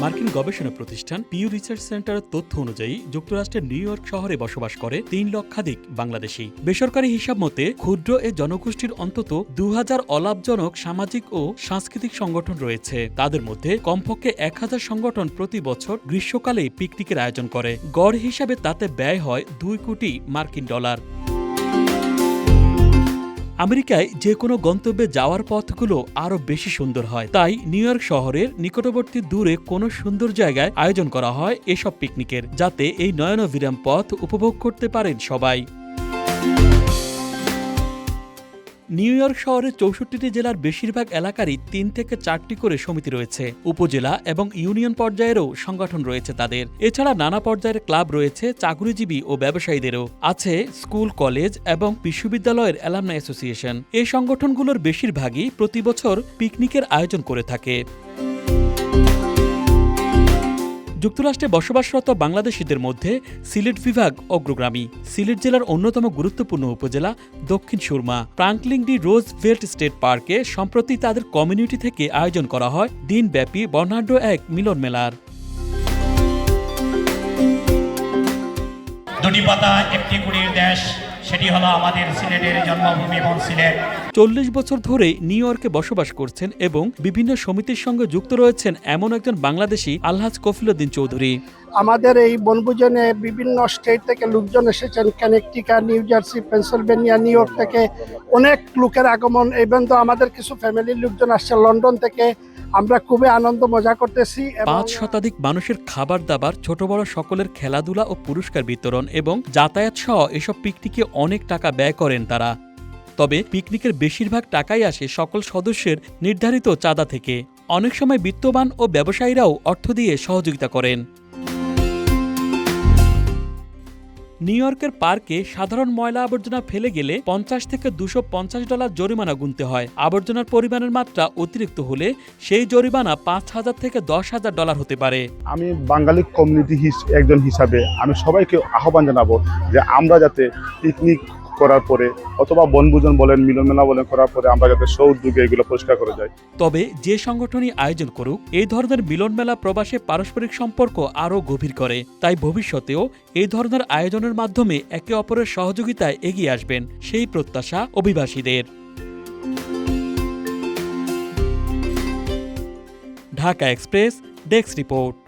মার্কিন গবেষণা প্রতিষ্ঠান পিউ রিসার্চ সেন্টারের তথ্য অনুযায়ী যুক্তরাষ্ট্রের নিউ ইয়র্ক শহরে বসবাস করে তিন লক্ষাধিক বাংলাদেশি। বেসরকারি হিসাব মতে, ক্ষুদ্র এ জনগোষ্ঠীর অন্তত দু হাজার অলাভজনক সামাজিক ও সাংস্কৃতিক সংগঠন রয়েছে। তাদের মধ্যে কমপক্ষে এক হাজার সংগঠন প্রতি বছর গ্রীষ্মকালে পিকনিকের আয়োজন করে। গড় হিসাবে তাতে ব্যয় হয় দুই কোটি মার্কিন ডলার। আমেরিকায় যে কোনো গন্তব্যে যাওয়ার পথগুলো আরও বেশি সুন্দর হয়। তাই নিউ ইয়র্ক শহরের নিকটবর্তী দূরে কোনো সুন্দর জায়গায় আয়োজন করা হয় এসব পিকনিকের, যাতে এই নয়নবিরাম পথ উপভোগ করতে পারেন সবাই। নিউ ইয়র্ক শহরের চৌষট্টিটি জেলার বেশিরভাগ এলাকারই তিন থেকে চারটি করে সমিতি রয়েছে। উপজেলা এবং ইউনিয়ন পর্যায়েরও সংগঠন রয়েছে তাদের। এছাড়া নানা পর্যায়ের ক্লাব রয়েছে, চাকরিজীবী ও ব্যবসায়ীদেরও। আছে স্কুল, কলেজ এবং বিশ্ববিদ্যালয়ের অ্যালামনা অ্যাসোসিয়েশন। এই সংগঠনগুলোর বেশিরভাগই প্রতি বছর পিকনিকের আয়োজন করে থাকে। যুক্তরাষ্ট্রে বসবাসরত বাংলাদেশিদের মধ্যে সিলেট বিভাগ অগ্রগামী। সিলেট জেলার অন্যতম গুরুত্বপূর্ণ উপজেলা Dakshin Surma. Franklin D Roosevelt state পার্কে সম্প্রতি তাদের কমিউনিটি থেকে আয়োজন করা হয় দিনব্যাপী বর্ণাঢ্য এক মিলন মেলার। দুটি পাতা, একটি কুড়ির দেশ সেটি হলো আমাদের সিলেটের জন্মভূমি এবং সিলেট চল্লিশ বছর ধরে নিউ ইয়র্কে বসবাস করছেন এবং বিভিন্ন সমিতির সঙ্গে যুক্ত রয়েছেন এমন একজন বাংলাদেশি আলহাজ কফিলুদ্দিন চৌধুরী। আমাদের এই বনভোজনে বিভিন্ন স্টেট থেকে লোকজন এসেছেন Connecticut New Jersey Pennsylvania New York থেকে অনেক লোকের আগমন ইভেন তো আমাদের কিছু ফ্যামিলির লোকজন আসছে লন্ডন থেকে আমরা খুবই আনন্দ, মজা করতেছি পাঁচ শতাধিক মানুষের খাবার দাবার, ছোট বড় সকলের খেলাধুলা ও পুরস্কার বিতরণ এবং যাতায়াত সহ এসব পিকনিকে অনেক টাকা ব্যয় করেন তারা। তবে পিকনিকের বেশিরভাগ টাকাই আসে সকল সদস্যের নির্ধারিত চাঁদা থেকে। অনেক সময় বিত্তবান ও ব্যবসায়ীরাও অর্থ দিয়ে সহযোগিতা করেন। নিউ ইয়র্কের পার্কে সাধারণ ময়লা আবর্জনা ফেলে গেলে পঞ্চাশ থেকে দুশো পঞ্চাশ ডলার জরিমানা গুনতে হয়। আবর্জনার পরিমাণের মাত্রা অতিরিক্ত হলে সেই জরিমানা পাঁচ হাজার থেকে দশ হাজার ডলার হতে পারে। আমি বাঙালি কমিউনিটি একজন হিসাবে আমি সবাইকে আহ্বান জানাব যে আমরা যাতে পিকনিক করার পরে, অথবা বনভোজন বলেন মিলন মেলা বলেন, করার পরে আমরা যাতে সৌদ্যোগে এগুলো পরিষ্কার করে যাই। তবে যে সংগঠনই আয়োজন করুক, এই ধরনের মিলনমেলা প্রবাসে পারস্পরিক সম্পর্ক আরও গভীর করে। তাই ভবিষ্যতেও এই ধরনের আয়োজনের মাধ্যমে একে অপরের সহযোগিতায় এগিয়ে আসবেন সেই প্রত্যাশা অভিবাসীদের। Dhaka Express, desk report.